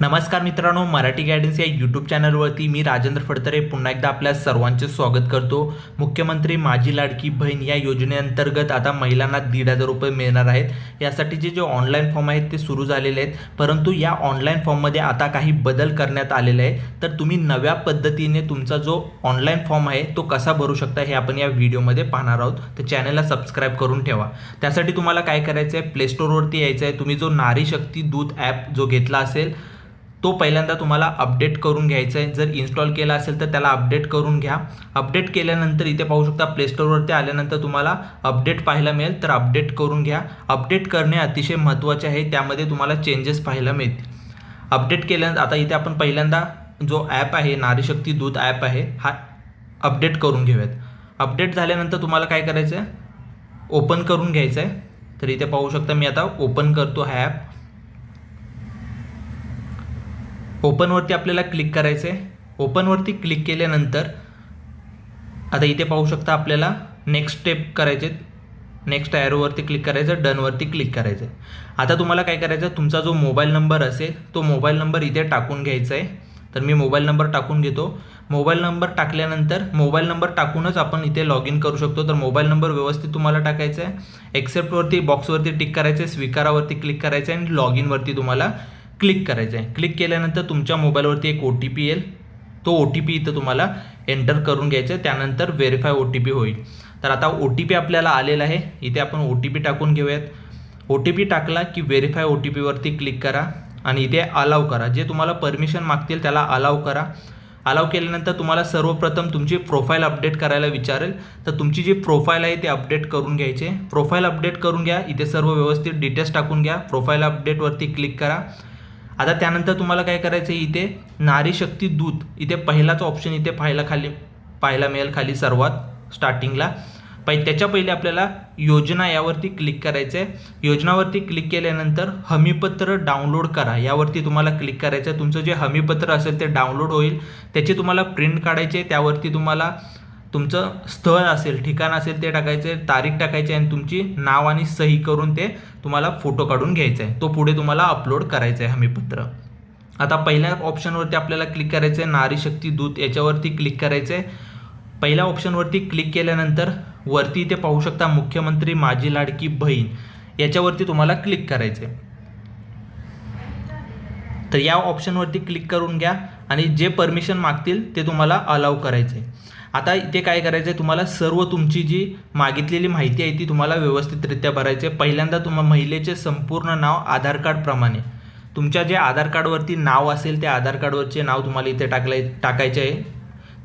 नमस्कार मित्रांनो मराठी गायडन्स या यूट्यूब चॅनलवरती मी राजेंद्र फडतरे पुन्हा एकदा आपल्या सर्वांचे स्वागत करतो. मुख्यमंत्री माझी लाडकी बहीण या योजनेअंतर्गत आता महिलांना दीड हजार रुपये मिळणार आहेत. यासाठीचे जे ऑनलाईन फॉर्म आहेत ते सुरू झालेले आहेत. परंतु या ऑनलाईन फॉर्ममध्ये आता काही बदल करण्यात आलेले आहे तर तुम्ही नव्या पद्धतीने तुमचा जो ऑनलाईन फॉर्म आहे तो कसा भरू शकता हे आपण या व्हिडिओमध्ये पाहणार आहोत. तर चॅनलला सबस्क्राईब करून ठेवा. त्यासाठी तुम्हाला काय करायचं आहे प्लेस्टोरवरती यायचं आहे तुम्ही जो नारी शक्ती दूध ॲप जो घेतला असेल तो पहिल्यांदा तुम्हाला अपडेट करून घ्यायचा आहे. जर इन्स्टॉल केला असेल तर त्याला अपडेट करून घ्या. अपडेट केल्यानंतर इथे पाहू शकता प्लेस्टोरवरती आल्यानंतर तुम्हाला अपडेट पाहायला मिळेल. तर अपडेट करून घ्या. अपडेट करणे अतिशय महत्त्वाचे आहे. त्यामध्ये तुम्हाला चेंजेस पाहायला मिळतील. अपडेट केल्यानंतर आता इथे आपण पहिल्यांदा जो ॲप आहे नारीशक्ती दूत ॲप आहे हा अपडेट करून घेऊयात. अपडेट झाल्यानंतर तुम्हाला काय करायचं आहे ओपन करून घ्यायचं आहे तर इथे पाहू शकता मी आता ओपन करतो हा ॲप ओपनवरती आपल्याला क्लिक करायचं आहे ओपनवरती क्लिक केल्यानंतर आता इथे पाहू शकता आपल्याला नेक्स्ट स्टेप करायचे नेक्स्ट ॲरोवरती क्लिक करायचं डनवरती क्लिक करायचं आहे आता तुम्हाला काय करायचं तुमचा जो मोबाईल नंबर असेल तो मोबाईल नंबर इथे टाकून घ्यायचा आहे तर मी मोबाईल नंबर टाकून घेतो. मोबाईल नंबर टाकल्यानंतर मोबाईल नंबर टाकूनच आपण इथे लॉग इन करू शकतो. तर मोबाईल नंबर व्यवस्थित तुम्हाला टाकायचा आहे एक्सेप्टवरती बॉक्सवरती टिक करायचं आहे स्वीकारावरती क्लिक करायचं आहे आणि लॉग इनवरती तुम्हाला क्लिक करायचं आहे. क्लिक केल्यानंतर तुमच्या मोबाईलवरती एक ओ टी पी येईल. तो ओ टी पी इथं तुम्हाला एंटर करून घ्यायचं आहे. त्यानंतर व्हेरीफाय ओ टी पी होईल. तर आता ओ टी पी आपल्याला आलेला आहे. इथे आपण ओ टी पी टाकून घेऊयात. ओ टी पी टाकला की व्हेरीफाय ओ टी पीवरती क्लिक करा आणि इथे अलाव करा. जे तुम्हाला परमिशन मागतील त्याला अलाव करा. अलाव केल्यानंतर तुम्हाला सर्वप्रथम तुमची प्रोफाईल अपडेट करायला विचारेल. तर तुमची जी प्रोफाईल आहे ते अपडेट करून घ्यायचे. प्रोफाईल अपडेट करून घ्या. इथे सर्व व्यवस्थित डिटेल्स टाकून घ्या. प्रोफाईल अपडेटवरती क्लिक करा. आता त्यानंतर तुम्हाला काय करायचं आहे इथे? नारी शक्ती दूत. इथे पहिलाच ऑप्शन इथे पाहायला खाली पाहायला मिळेल खाली सर्वात स्टार्टिंगला पै त्याच्या पहिले आपल्याला योजना यावरती क्लिक करायचं आहे योजनावरती क्लिक केल्यानंतर हमीपत्र डाउनलोड करा. यावरती तुम्हाला क्लिक करायचं आहे तुमचं जे हमीपत्र असेल ते डाउनलोड होईल. त्याची तुम्हाला प्रिंट काढायची. आहे त्यावरती तुम्हाला तुमचं स्थळ असेल ठिकाण असेल ते टाकायचे तारीख टाकायची आणि तुमची नाव आणि सही करून ते तुम्हाला फोटो काढून घ्यायचा आहे. तो पुढे तुम्हाला अपलोड करायचा आहे हमीपत्र. आता पहिल्या ऑप्शनवरती आपल्याला क्लिक करायचं आहे नारी शक्ती दूत याच्यावरती क्लिक करायचं आहे पहिल्या ऑप्शनवरती क्लिक केल्यानंतर वरती इथे पाहू शकता मुख्यमंत्री माझी लाडकी बहीण याच्यावरती तुम्हाला क्लिक करायचं आहे तर या ऑप्शनवरती क्लिक करून घ्या आणि जे परमिशन मागतील ते तुम्हाला अलाव करायचं आहे आता इथे काय करायचं आहे तुम्हाला सर्व तुमची जी मागितलेली माहिती आहे ती तुम्हाला व्यवस्थितरित्या भरायची आहे पहिल्यांदा तुम्हा महिलेचे संपूर्ण नाव आधार कार्डप्रमाणे तुमच्या जे आधार कार्डवरती नाव असेल त्या आधार कार्डवरचे नाव तुम्हाला इथे टाकलाय टाकायचे आहे.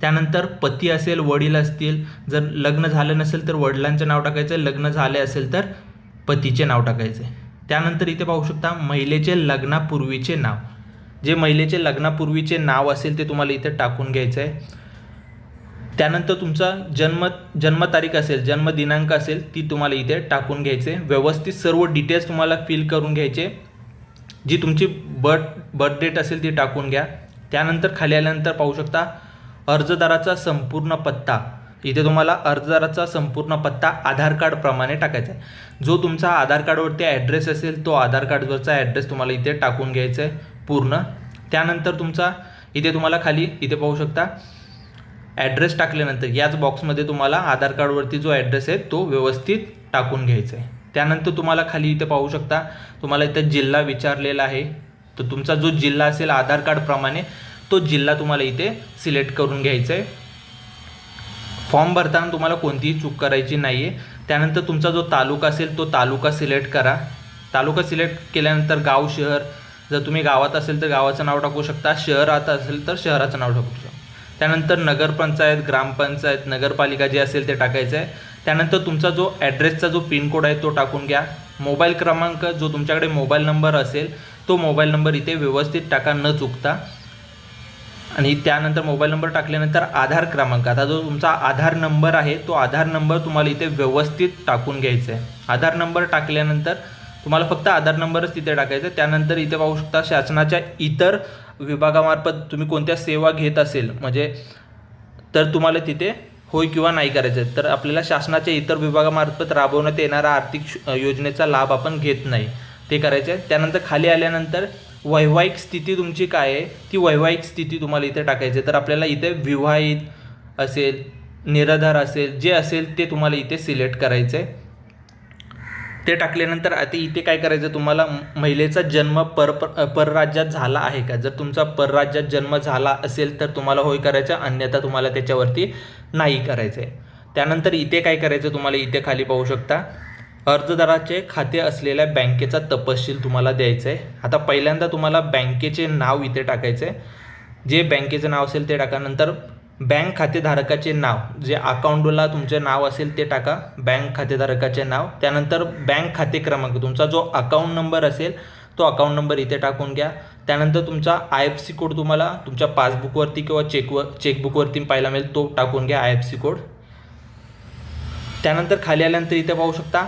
त्यानंतर पती असेल वडील असतील जर लग्न झालं नसेल तर वडिलांचं नाव टाकायचं आहे लग्न झाले असेल तर पतीचे नाव टाकायचे त्यानंतर इथे पाहू शकता महिलेचे लग्नापूर्वीचे नाव. जे महिलेचे लग्नापूर्वीचे नाव असेल ते तुम्हाला इथे टाकून घ्यायचं आहे त्यानंतर तुमचा जन्म जन्मतारीख असेल जन्मदिनांक असेल ती तुम्हाला इथे टाकून घ्यायचे. व्यवस्थित सर्व डिटेल्स तुम्हाला फिल करून घ्यायचे. जी तुमची बर्थ बर्थ डेट असेल ती टाकून घ्या. त्यानंतर खाली आल्यानंतर पाहू शकता अर्जदाराचा संपूर्ण पत्ता. इथे तुम्हाला अर्जदाराचा संपूर्ण पत्ता आधार कार्डप्रमाणे टाकायचा आहे. जो तुमचा आधार कार्डवरती ॲड्रेस असेल तो आधार कार्डवरचा ॲड्रेस तुम्हाला इथे टाकून घ्यायचा आहे पूर्ण. त्यानंतर तुमचा इथे तुम्हाला खाली इथे पाहू शकता ॲड्रेस टाकल्यानंतर याच बॉक्समध्ये तुम्हाला आधार कार्डवरती जो ॲड्रेस आहे तो व्यवस्थित टाकून घ्यायचा आहे. त्यानंतर तुम्हाला खाली इथे पाहू शकता तुम्हाला इथे जिल्हा विचारलेला आहे. तर तुमचा जो जिल्हा असेल आधार कार्डप्रमाणे तो जिल्हा तुम्हाला इथे सिलेक्ट करून घ्यायचा आहे. फॉर्म भरताना तुम्हाला कोणतीही चूक करायची नाही आहे त्यानंतर तुमचा जो तालुका असेल तो तालुका सिलेक्ट करा. तालुका सिलेक्ट केल्यानंतर गाव शहर जर तुम्ही गावात असेल तर गावाचं नाव टाकू शकता. शहरात असेल तर शहराचं नाव टाकू शकता. त्यानंतर नगरपंचायत ग्रामपंचायत नगरपालिका जे असेल ते टाकायचं आहे. त्यानंतर तुमचा जो ॲड्रेसचा जो पिनकोड आहे तो टाकून घ्या. मोबाईल क्रमांक जो तुमच्याकडे मोबाईल नंबर असेल तो मोबाईल नंबर इथे व्यवस्थित टाका न चुकता. आणि त्यानंतर मोबाईल नंबर टाकल्यानंतर आधार क्रमांक. आता जो तुमचा आधार नंबर आहे तो आधार नंबर तुम्हाला इथे व्यवस्थित टाकून घ्यायचा आहे. आधार नंबर टाकल्यानंतर तुम्हाला फक्त आधार नंबरच तिथे टाकायचा आहे. त्यानंतर इथे पाहू शकता शासनाच्या इतर विभागामार्फत तुम्ही कोणत्या सेवा घेत असेल म्हणजे तर तुम्हाला तिथे होय किंवा नाही करायचं आहे. तर आपल्याला शासनाच्या इतर विभागामार्फत राबवण्यात येणारा आर्थिक श- योजनेचा लाभ आपण घेत नाही. ते करायचे आहे. त्यानंतर खाली आल्यानंतर वैवाहिक स्थिती तुमची काय आहे? ती वैवाहिक स्थिती तुम्हाला इथे टाकायची तर आपल्याला इथे विवाहित असेल निराधार असेल जे असेल ते तुम्हाला इथे सिलेक्ट करायचं आहे. ते टाकल्यानंतर आता इथे काय करायचं तुम्हाला महिलेचा जन्म पर पर- परराज्यात झाला आहे का? जर तुमचा परराज्यात जन्म झाला असेल तर तुम्हाला होय करायचं अन्यथा तुम्हाला त्याच्यावरती नाही करायचं आहे त्यानंतर इथे काय करायचं तुम्हाला इथे खाली पाहू शकता. अर्जदाराचे खाते असलेल्या बँकेचा तपशील तुम्हाला द्यायचं आहे आता पहिल्यांदा तुम्हाला बँकेचे नाव इथे टाकायचं आहे जे बँकेचं नाव असेल ते टाका नंतर बँक खातेधारकाचे नाव जे अकाउंटला तुमचे नाव असेल ते टाका. बँक खातेधारकाचे नाव. त्यानंतर बँक खाते क्रमांक तुमचा जो अकाउंट नंबर असेल तो अकाउंट नंबर इथे टाकून घ्या. त्यानंतर तुमचा आय एफ सी कोड तुम्हाला तुमच्या पासबुकवरती किंवा चेकवर चेकबुकवरती पाहायला मिळेल तो टाकून घ्या आय एफ सी कोड. त्यानंतर खाली आल्यानंतर इथे पाहू शकता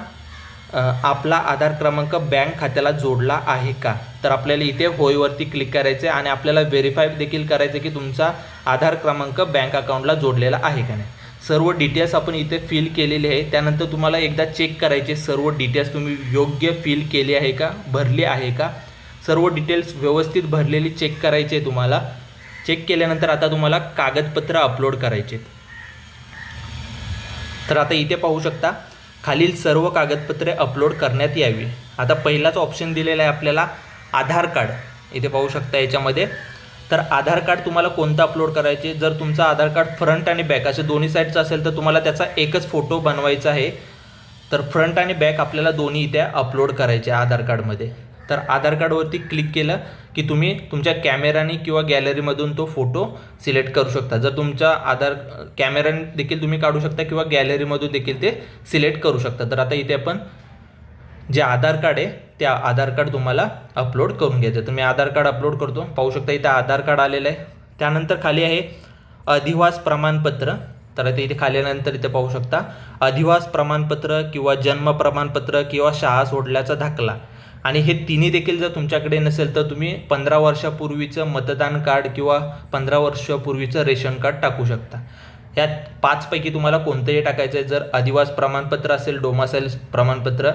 आपला आधार क्रमांक बँक खात्याला जोडला आहे का? तर आपल्याला इथे होयवरती क्लिक करायचं आहे आणि आपल्याला व्हेरीफाय देखील करायचं आहे की तुमचा आधार क्रमांक बँक अकाउंटला जोडलेला आहे का नाही. सर्व डिटेल्स आपण इथे फिल केलेले आहे. त्यानंतर तुम्हाला एकदा चेक करायचे सर्व डिटेल्स तुम्ही योग्य फिल केले आहे का? भरले आहे का? सर्व डिटेल्स व्यवस्थित भरलेली चेक करायची आहे तुम्हाला. चेक केल्यानंतर आता तुम्हाला कागदपत्र अपलोड करायचे आहेत. तर आता इथे पाहू शकता. खालील सर्व कागदपत्रे अपलोड करण्यात यावी. आता पहिलाच ऑप्शन दिलेला आहे आपल्याला आधार कार्ड. इथे पाहू शकता याच्यामध्ये. तर आधार कार्ड तुम्हाला कोणतं अपलोड करायचे? जर तुमचं आधार कार्ड फ्रंट आणि बॅक असे दोन्ही साईडचं असेल तर तुम्हाला त्याचा एकच फोटो बनवायचा आहे. तर फ्रंट आणि बॅक आपल्याला दोन्ही इथे अपलोड करायचे आधार कार्डमध्ये. तर आधार कार्डवरती क्लिक केलं की तुम्ही तुमच्या कॅमेराने किंवा गॅलरीमधून तो फोटो सिलेक्ट करू शकता. जर तुमच्या आधार कॅमेराने देखील तुम्ही काढू शकता किंवा गॅलरीमधून देखील ते सिलेक्ट करू शकता. तर आता इथे आपण जे आधार कार्ड आहे त्या आधार कार्ड तुम्हाला अपलोड करून घ्यायचं तर मी आधार कार्ड अपलोड करतो. पाहू शकता इथे आधार कार्ड आलेलं आहे. त्यानंतर खाली आहे अधिवास प्रमाणपत्र. तर आता इथे खाली आल्यानंतर इथे पाहू शकता अधिवास प्रमाणपत्र किंवा जन्म प्रमाणपत्र किंवा शाळा सोडल्याचा दाखला. आणि हे तिन्ही देखील जर तुमच्याकडे नसेल तर तुम्ही पंधरा वर्षापूर्वीचं मतदान कार्ड किंवा पंधरा वर्षापूर्वीचं रेशन कार्ड टाकू शकता. यात पाचपैकी तुम्हाला कोणतंही टाकायचं आहे जर अधिवास प्रमाणपत्र असेल डोमासाईल प्रमाणपत्र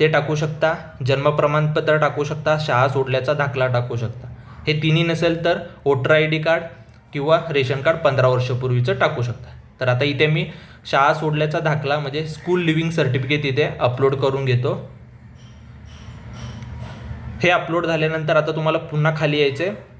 ते टाकू शकता. जन्म प्रमाणपत्र टाकू शकता. शाळा सोडल्याचा दाखला टाकू शकता. हे तिन्ही नसेल तर वोटर आय डी कार्ड किंवा रेशन कार्ड पंधरा वर्षापूर्वीचं टाकू शकता. तर आता इथे मी शाळा सोडल्याचा दाखला म्हणजे स्कूल लिव्हिंग सर्टिफिकेट इथे अपलोड करून घेतो. हे अपलोड झाल्यानंतर आता तुम्हाला पुन्हा खाली यायचं आहे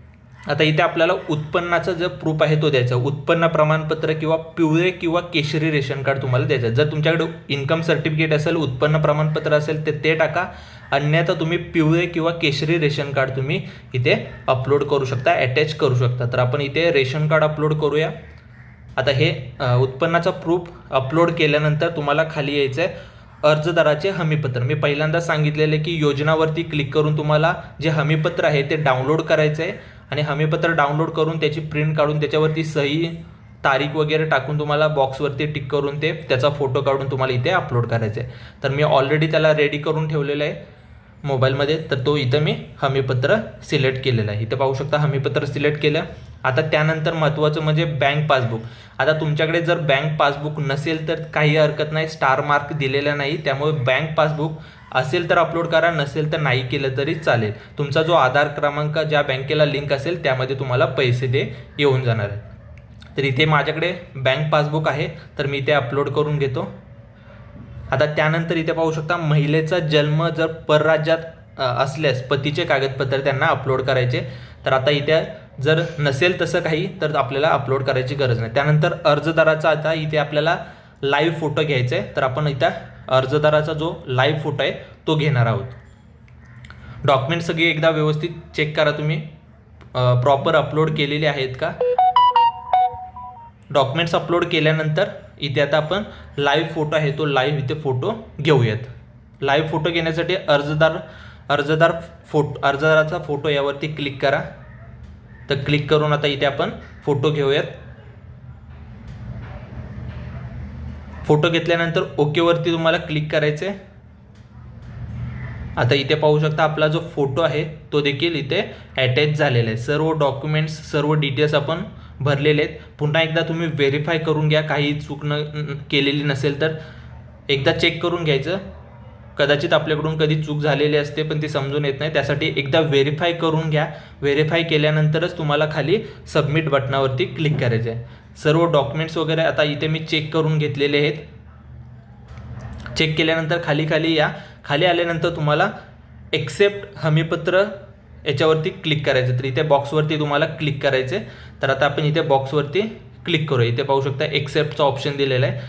आता इथे आपल्याला उत्पन्नाचं जो प्रूफ आहे तो द्यायचा. उत्पन्न प्रमाणपत्र किंवा पिवळे किंवा केशरी रेशन कार्ड तुम्हाला द्यायचं जर तुमच्याकडे इन्कम सर्टिफिकेट असेल उत्पन्न प्रमाणपत्र असेल तर ते टाका. अन्यथा तुम्ही पिवळे किंवा केशरी रेशन कार्ड तुम्ही इथे अपलोड करू शकता अटॅच करू शकता. तर आपण इथे रेशन कार्ड अपलोड करूया. आता हे उत्पन्नाचा प्रूफ अपलोड केल्यानंतर तुम्हाला खाली यायचं आहे अर्जदाराचे हमीपत्र. मी पहिल्यांदा सांगितलेलं आहे की योजनावरती क्लिक करून तुम्हाला जे हमीपत्र आहे ते डाउनलोड करायचं आहे आणि हमीपत्र डाउनलोड करून त्याची प्रिंट काढून त्याच्यावरती सही तारीख वगैरे टाकून तुम्हाला बॉक्सवरती टिक करून ते त्याचा फोटो काढून तुम्हाला इथे अपलोड करायचं आहे तर मी ऑलरेडी त्याला रेडी करून ठेवलेलं आहे मोबाईलमध्ये तर तो इथं मी हमीपत्र सिलेक्ट केलेलं आहे. इथं पाहू शकता हमीपत्र सिलेक्ट केलं. आता त्यानंतर महत्त्वाचं म्हणजे बँक पासबुक आता तुमच्याकडे जर बँक पासबुक नसेल तर काही हरकत नाही स्टार मार्क दिलेला नाही त्यामुळे बँक पासबुक असेल तर अपलोड करा नसेल तर नाही केलं तरी चालेल. तुमचा जो आधार क्रमांक ज्या बँकेला लिंक असेल त्यामध्ये तुम्हाला पैसे ते येऊन जाणार आहे तर इथे माझ्याकडे बँक पासबुक आहे तर मी ते अपलोड करून घेतो. आता त्यानंतर इथे पाहू शकता महिलेचा जन्म जर परराज्यात असल्यास पतीचे कागदपत्र त्यांना अपलोड करायचे. तर आता इथे जर नसेल तसं काही तर आपल्याला अपलोड करायची गरज नाही. त्यानंतर अर्जदाराचा आता इथे आपल्याला लाईव्ह फोटो घ्यायचा आहे तर आपण इथं अर्जदाराचा जो लाईव्ह फोटो आहे तो घेणार आहोत. डॉक्युमेंट सगळी एकदा व्यवस्थित चेक करा तुम्ही. प्रॉपर अपलोड केलेले आहेत का? डॉक्युमेंट्स अपलोड केल्यानंतर इथे आता आपण लाईव्ह फोटो आहे तो लाईव्ह इथे फोटो घेऊयात. लाईव्ह फोटो घेण्यासाठी अर्जदार अर्जदार फोटो अर्जदाराचा फोटो यावरती क्लिक करा. तर क्लिक करून आता इथे आपण फोटो घेऊयात. फोटो घेतल्यानंतर ओकेवरती तुम्हाला क्लिक करायचं आहे आता इथे पाहू शकता आपला जो फोटो आहे तो देखील इथे अटॅच झालेला आहे. सर्व डॉक्युमेंट्स सर्व डिटेल्स आपण भरलेले आहेत. पुन्हा एकदा तुम्ही व्हेरीफाय करून घ्या. काही चूक न- केलेली नसेल तर एकदा चेक करून घ्यायचं. कदाचित आपल्याकडून कधी चूक झालेली असते पण ती समजून येत नाही. त्यासाठी एकदा व्हेरीफाय करून घ्या. व्हेरीफाय केल्यानंतरच तुम्हाला खाली सबमिट बटनावरती क्लिक करायचं आहे सर्व डॉक्युमेंट्स वगैरे आता इथे मी चेक करून घेतलेले आहेत. चेक केल्यानंतर खाली खाली या. खाली आल्यानंतर तुम्हाला एक्सेप्ट हमीपत्र याच्यावरती क्लिक करायचं. तर इथे बॉक्सवरती तुम्हाला क्लिक करायचे तर आता आपण इथे बॉक्सवरती क्लिक करू इथे पाहू शकता एक्सेप्टचा ऑप्शन दिलेला आहे.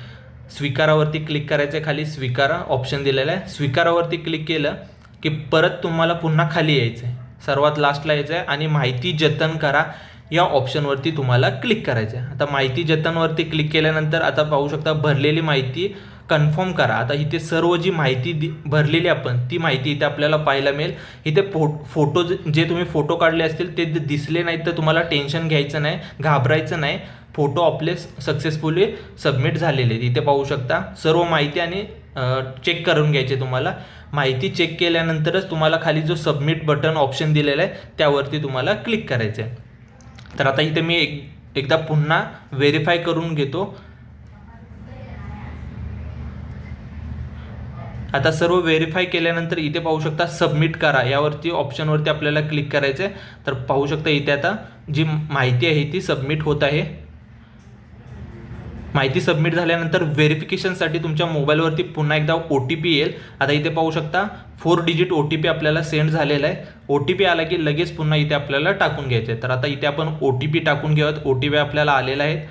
स्वीकारावरती क्लिक करायचं आहे खाली स्वीकारा ऑप्शन दिलेला आहे. स्वीकारावरती क्लिक केलं की परत तुम्हाला पुन्हा खाली यायचं आहे सर्वात लास्टला यायचं आहे आणि माहिती जतन करा या ऑप्शनवरती तुम्हाला क्लिक करायचं आहे आता माहिती जतनवरती क्लिक केल्यानंतर आता पाहू शकता भरलेली माहिती कन्फर्म करा. आता इथे सर्व जी माहिती दि भरलेली आपण ती माहिती इथे आपल्याला पाहायला मिळेल. इथे फो फोटो जे तुम्ही फोटो काढले असतील ते दिसले नाहीत तर तुम्हाला टेन्शन घ्यायचं नाही घाबरायचं नाही. फोटो आपले सक्सेसफुली सबमिट झालेले आहेत. इथे पाहू शकता. सर्व माहिती आणि चेक करून घ्यायचे तुम्हाला. माहिती चेक केल्यानंतरच तुम्हाला खाली जो सबमिट बटन ऑप्शन दिलेला आहे त्यावरती तुम्हाला क्लिक करायचं आहे. तर आता इथे मी एक एकदा पुन्हा व्हेरीफाय करून घेतो. आता सर्व व्हेरीफाय केल्यानंतर इथे पाहू शकता सबमिट करा. यावरती ऑप्शनवरती आपल्याला क्लिक करायचं आहे तर पाहू शकता इथे आता जी माहिती आहे ती सबमिट होत आहे. माहिती सबमिट झाल्यानंतर व्हेरिफिकेशनसाठी तुमच्या मोबाईलवरती पुन्हा एकदा ओ टी पी येईल. आता इथे पाहू शकता four digit O T P आपल्याला सेंड झालेला आहे. ओ टी पी आला की लगेच पुन्हा इथे आपल्याला टाकून घ्यायचं आहे तर आता इथे आपण ओ टी पी टाकून घेऊयात. ओ टी पी आपल्याला आलेला आहे.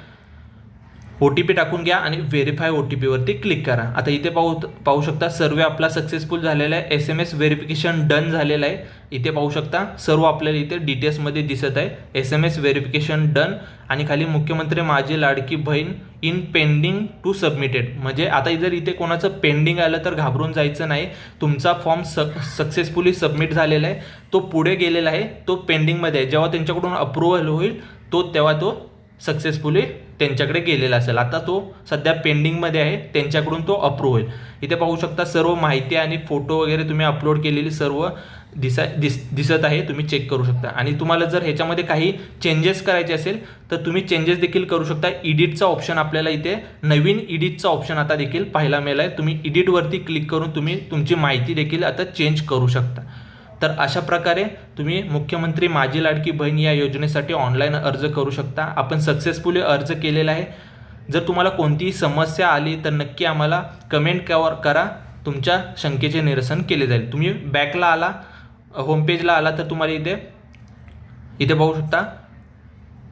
ओ टी पी टाकून घ्या आणि व्हेरीफाय ओ टी पीवरती क्लिक करा. आता इथे पाहू पाहू शकता सर्व आपला सक्सेसफुल झालेला आहे. S M S verification done झालेलं आहे. इथे पाहू शकता सर्व आपल्याला इथे डिटेल्समध्ये दिसत आहे. S M S verification done आणि खाली मुख्यमंत्री माझी Ladki Bahin in pending to submitted म्हणजे आता जर इथे कोणाचं पेंडिंग आलं तर घाबरून जायचं नाही. तुमचा फॉर्म सक सक्सेसफुली सबमिट झालेला आहे. तो पुढे गेलेला आहे. तो पेंडिंगमध्ये आहे. जेव्हा त्यांच्याकडून अप्रुव्हल होईल तो तेव्हा तो सक्सेसफुली त्यांच्याकडे गेलेला असेल. आता तो सध्या पेंडिंगमध्ये आहे. त्यांच्याकडून तो अप्रूव्ह होईल. इथे पाहू शकता सर्व माहिती आणि फोटो वगैरे तुम्ही अपलोड केलेली सर्व दिसा दिस दिसत आहे. तुम्ही चेक करू शकता. आणि तुम्हाला जर ह्याच्यामध्ये काही चेंजेस करायचे असेल तर तुम्ही चेंजेस देखील करू शकता. इडिटचा ऑप्शन आपल्याला इथे नवीन इडिटचा ऑप्शन आता देखील पाहायला मिळाला आहे तुम्ही इडिटवरती क्लिक करून तुम्ही तुमची माहिती देखील आता चेंज करू शकता. तर अशा प्रकारे तुम्ही मुख्यमंत्री माझी लाडकी बहीण या योजनेसाठी ऑनलाईन अर्ज करू शकता. आपण सक्सेसफुली अर्ज केलेला आहे. जर तुम्हाला कोणतीही समस्या आली तर नक्की आम्हाला कमेंट कवर करा. तुमच्या शंकेचे निरसन केले जाईल. तुम्ही बॅकला आला होमपेजला आला तर तुम्हाला इथे इथे पाहू शकता.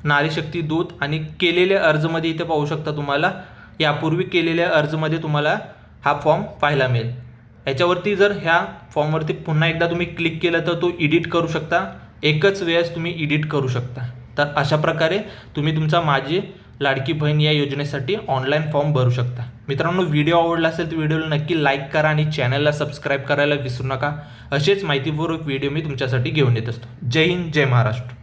नारीशक्ती दूत आणि केलेले अर्जमध्ये इथे पाहू शकता तुम्हाला. यापूर्वी केलेल्या अर्जमध्ये तुम्हाला हा फॉर्म पाहायला मिळेल. याच्यावरती जर ह्या फॉर्मवरती पुन्हा एकदा तुम्ही क्लिक केलं तर तो एडिट करू शकता. एकच वेळेस तुम्ही एडिट करू शकता. तर अशा प्रकारे तुम्ही तुमचा माझी लाडकी बहीण या योजनेसाठी ऑनलाईन फॉर्म भरू शकता. मित्रांनो व्हिडिओ आवडला असेल तर व्हिडिओला नक्की लाईक करा आणि चॅनलला सबस्क्राईब करायला विसरू नका. असेच माहितीपूर्वक व्हिडिओ मी तुमच्यासाठी घेऊन येत असतो. जय हिंद जय महाराष्ट्र.